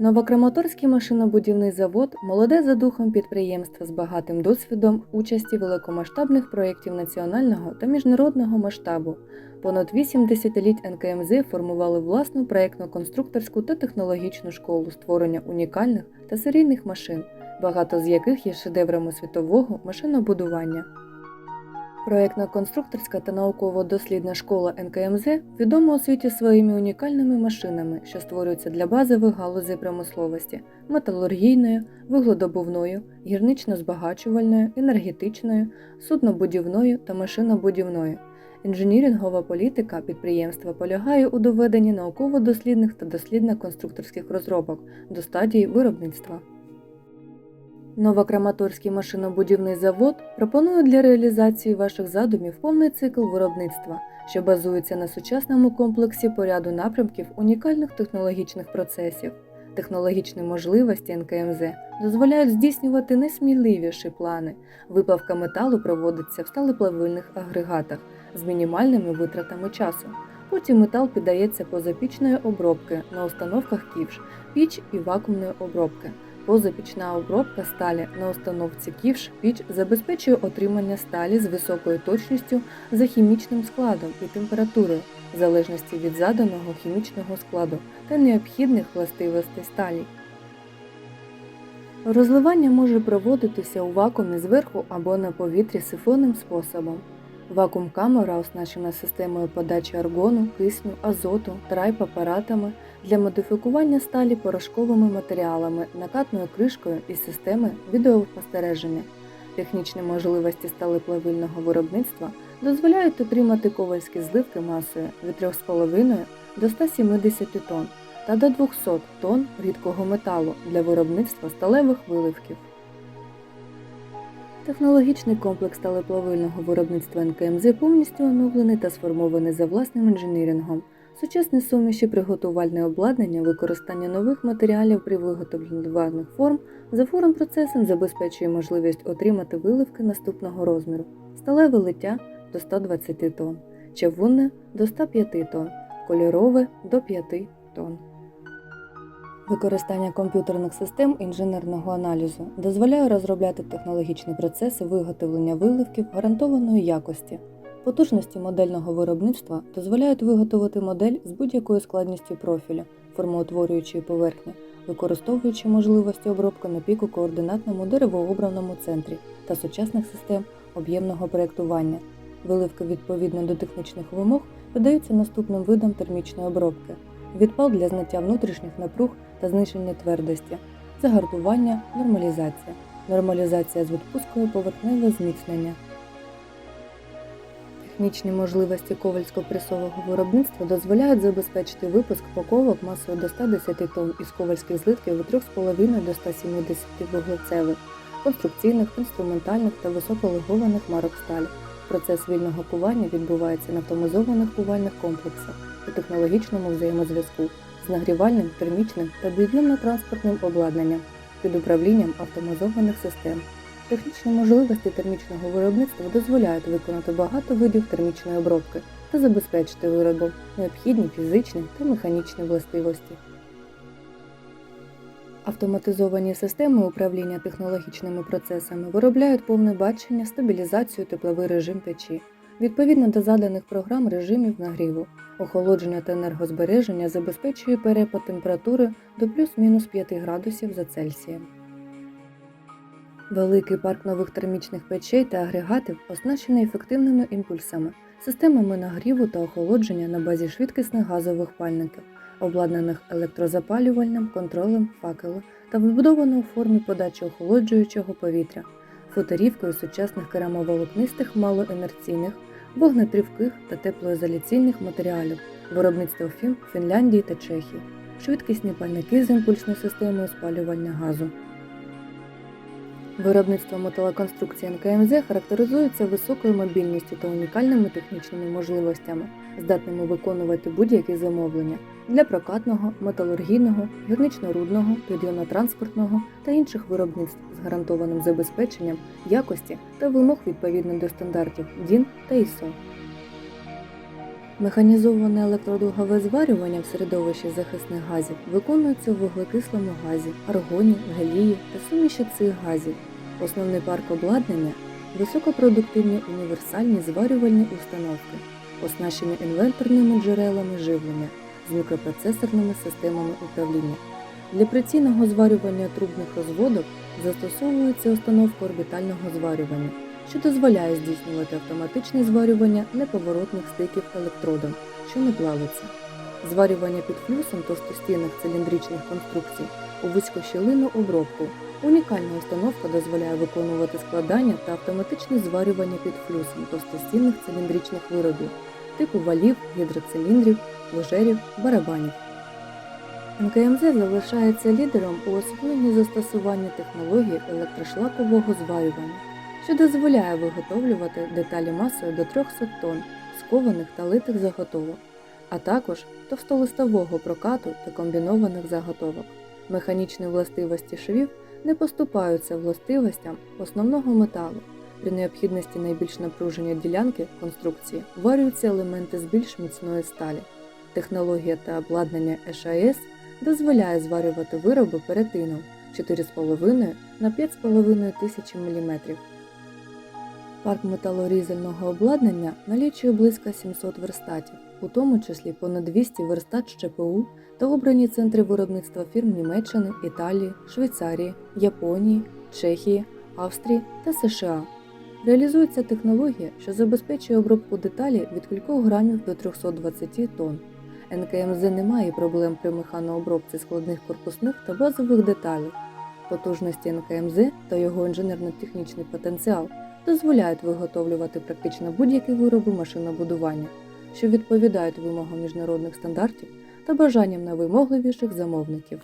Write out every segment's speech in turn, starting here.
Новокраматорський машинобудівний завод молоде за духом підприємство з багатим досвідом участі великомасштабних проєктів національного та міжнародного масштабу. Понад 8 десятиліть НКМЗ формували власну проєктно-конструкторську та технологічну школу створення унікальних та серійних машин, багато з яких є шедеврами світового машинобудування. Проєктно-конструкторська та науково-дослідна школа НКМЗ відома у світі своїми унікальними машинами, що створюються для базових галузей промисловості металургійною, вугледобувною, гірнично-збагачувальною, енергетичною, суднобудівною та машинобудівною. Інженірінгова політика підприємства полягає у доведенні науково-дослідних та дослідно-конструкторських розробок до стадії виробництва. Новокраматорський машинобудівний завод пропонує для реалізації ваших задумів повний цикл виробництва, що базується на сучасному комплексі поряду напрямків унікальних технологічних процесів. Технологічні можливості НКМЗ дозволяють здійснювати найсміливіші плани. Виплавка металу проводиться в сталеплавильних агрегатах з мінімальними витратами часу. Потім метал піддається позапічної обробки на установках ківш, піч і вакуумної обробки. Позапічна обробка сталі на установці ківш піч забезпечує отримання сталі з високою точністю за хімічним складом і температурою, в залежності від заданого хімічного складу та необхідних властивостей сталі. Розливання може проводитися у вакуумі зверху або на повітрі сифонним способом. Вакуум-камера оснащена системою подачі аргону, кисню, азоту, трайп-апаратами для модифікування сталі порошковими матеріалами, накатною кришкою і системи відеоспостереження. Технічні можливості сталеплавильного виробництва дозволяють отримати ковальські зливки масою від 3,5 до 170 тонн та до 200 тонн рідкого металу для виробництва сталевих виливків. Технологічний комплекс сталеплавильного виробництва НКМЗ повністю оновлений та сформований за власним інженірінгом. Сучасні суміші приготувальне обладнання, використання нових матеріалів при виготовленні товарних форм за фурим процесом забезпечує можливість отримати виливки наступного розміру: сталеве лиття до 120 тонн, чавунне до 105 тонн, кольорове до 5 тонн. Використання комп'ютерних систем інженерного аналізу дозволяє розробляти технологічні процеси виготовлення виливків гарантованої якості. Потужності модельного виробництва дозволяють виготовити модель з будь-якою складністю профілю, формоутворюючої поверхні, використовуючи можливості обробки на піку координатному деревообраному центрі та сучасних систем об'ємного проєктування. Виливки відповідно до технічних вимог видаються наступним видам термічної обробки: відпал для зняття внутрішніх напруг та знищення твердості, загартування, нормалізація, нормалізація з відпускою поверхневе зміцнення. Технічні можливості ковальсько-пресового виробництва дозволяють забезпечити випуск паковок масою до 110 тонн із ковальських злитків від 3,5 до 170 вуглецевих, конструкційних, інструментальних та високолегованих марок сталі. Процес вільного кування відбувається на автоматизованих кувальних комплексах у технологічному взаємозв'язку з нагрівальним, термічним та підйомно-транспортним обладнанням під управлінням автоматизованих систем. Технічні можливості термічного виробництва дозволяють виконати багато видів термічної обробки та забезпечити виробом необхідні фізичні та механічні властивості. Автоматизовані системи управління технологічними процесами виробляють повне бачення, стабілізацію, тепловий режим печі. Відповідно до заданих програм режимів нагріву, охолодження та енергозбереження забезпечує перепад температури до плюс-мінус 5 градусів за Цельсієм. Великий парк нових термічних печей та агрегатів оснащений ефективними імпульсами, системами нагріву та охолодження на базі швидкісних газових пальників, обладнаних електрозапалювальним контролем факелу та вбудовано у формі подачі охолоджуючого повітря, футорівкою сучасних керамоволокнистих малоінерційних, вогнетривких та теплоізоляційних матеріалів, виробництво фірм Фінляндії та Чехії, швидкісні пальники з імпульсною системою спалювання газу. Виробництво металоконструкції НКМЗ характеризується високою мобільністю та унікальними технічними можливостями, здатними виконувати будь-які замовлення для прокатного, металургійного, гірнично-рудного, підйомно-транспортного та інших виробництв з гарантованим забезпеченням якості та вимог відповідно до стандартів DIN та ISO. Механізоване електродугове зварювання в середовищі захисних газів виконується у вуглекислому газі, аргоні, гелії та суміші цих газів. Основний парк обладнання високопродуктивні універсальні зварювальні установки, оснащені інверторними джерелами живлення з мікропроцесорними системами управління. Для прицільного зварювання трубних розводок застосовується установка орбітального зварювання, що дозволяє здійснювати автоматичне зварювання неповоротних стиків електродом, що не плавиться. Зварювання під флюсом товстостінних циліндричних конструкцій у вузькощілинну обробку. Унікальна установка дозволяє виконувати складання та автоматичне зварювання під флюсом товстостінних циліндричних виробів типу валів, гідроциліндрів, плужерів, барабанів. НКМЗ залишається лідером у освоєнні застосування технології електрошлакового зварювання, що дозволяє виготовлювати деталі масою до 300 тонн скованих та литих заготовок, а також товстолистового прокату та комбінованих заготовок. Механічні властивості швів не поступаються властивостям основного металу. При необхідності найбільш напруження ділянки конструкції варюються елементи з більш міцної сталі. Технологія та обладнання ШАЕС дозволяє зварювати вироби перетином 4,5 на 5,5 тисячі мм. Парк металорізального обладнання налічує близько 700 верстатів, у тому числі понад 200 верстат ЧПУ та обрані центри виробництва фірм Німеччини, Італії, Швейцарії, Японії, Чехії, Австрії та США. Реалізується технологія, що забезпечує обробку деталі від кількох грамів до 320 тонн. НКМЗ не має проблем при механообробці складних корпусних та базових деталей. Потужності НКМЗ та його інженерно-технічний потенціал дозволяють виготовлювати практично будь-які вироби машинобудування, що відповідають вимогам міжнародних стандартів та бажанням найвимогливіших замовників.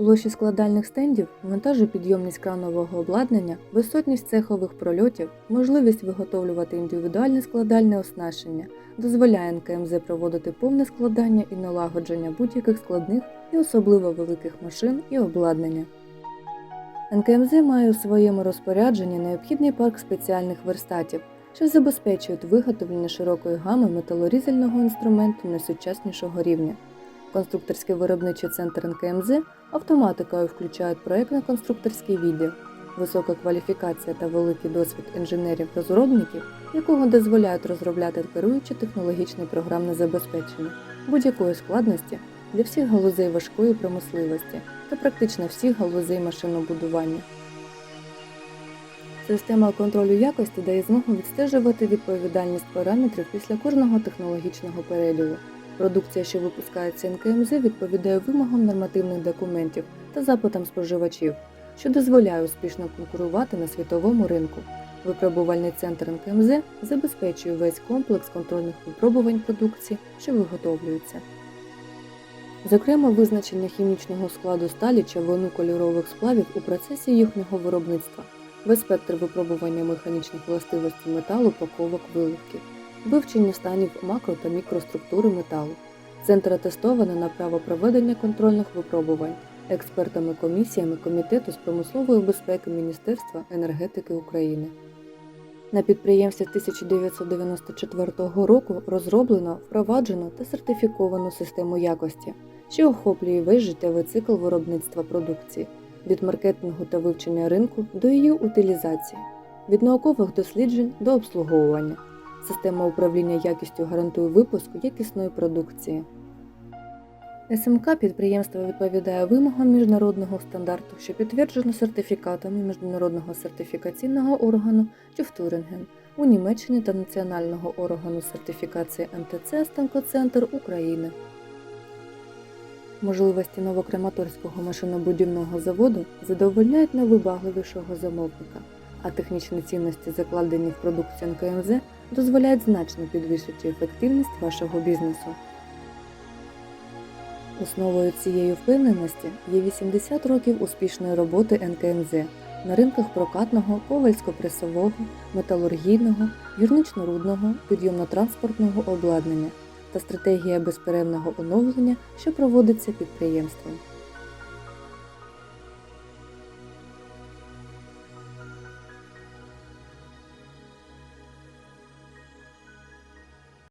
Площі складальних стендів, монтажопідйомність кранового обладнання, висотність цехових прольотів, можливість виготовлювати індивідуальне складальне оснащення дозволяє НКМЗ проводити повне складання і налагодження будь-яких складних і особливо великих машин і обладнання. НКМЗ має у своєму розпорядженні необхідний парк спеціальних верстатів, що забезпечують виготовлення широкої гами металорізального інструменту найсучаснішого рівня. Конструкторський виробничий центр НКМЗ автоматикою включають проєктно-конструкторський відділ, висока кваліфікація та великий досвід інженерів-розробників, якого дозволяють розробляти керуюче технологічне програмне забезпечення будь-якої складності для всіх галузей важкої промисливості та практично всіх галузей машинобудування. Система контролю якості дає змогу відстежувати відповідальність параметрів після кожного технологічного переліву. Продукція, що випускається НКМЗ, відповідає вимогам нормативних документів та запитам споживачів, що дозволяє успішно конкурувати на світовому ринку. Випробувальний центр НКМЗ забезпечує весь комплекс контрольних випробувань продукції, що виготовлюється. Зокрема, визначення хімічного складу сталі чи вину кольорових сплавів у процесі їхнього виробництва, весь спектр випробування механічних властивостей металу, паковок, виливків, вивчення станів макро та мікроструктури металу. Центр атестовано на право проведення контрольних випробувань експертами комісіями Комітету з промислової безпеки Міністерства енергетики України. На підприємстві 1994 року розроблено, впроваджено та сертифіковано систему якості, що охоплює весь життєвий цикл виробництва продукції від маркетингу та вивчення ринку до її утилізації, від наукових досліджень до обслуговування. Система управління якістю гарантує випуск якісної продукції. СМК підприємство відповідає вимогам міжнародного стандарту, що підтверджено сертифікатами міжнародного сертифікаційного органу Тюфтуринген у Німеччині та національного органу сертифікації МТЦ Станкоцентр України. Можливості новокрематорського машинобудівного заводу задовольняють найвибагливішого замовника, а технічні цінності, закладені в продукцію НКМЗ, дозволяють значно підвищити ефективність вашого бізнесу. Основою цієї впевненості є 80 років успішної роботи НКНЗ на ринках прокатного, ковальсько-пресового, металургійного, юрнично-рудного, підйомно-транспортного обладнання та стратегія безперервного оновлення, що проводиться підприємством.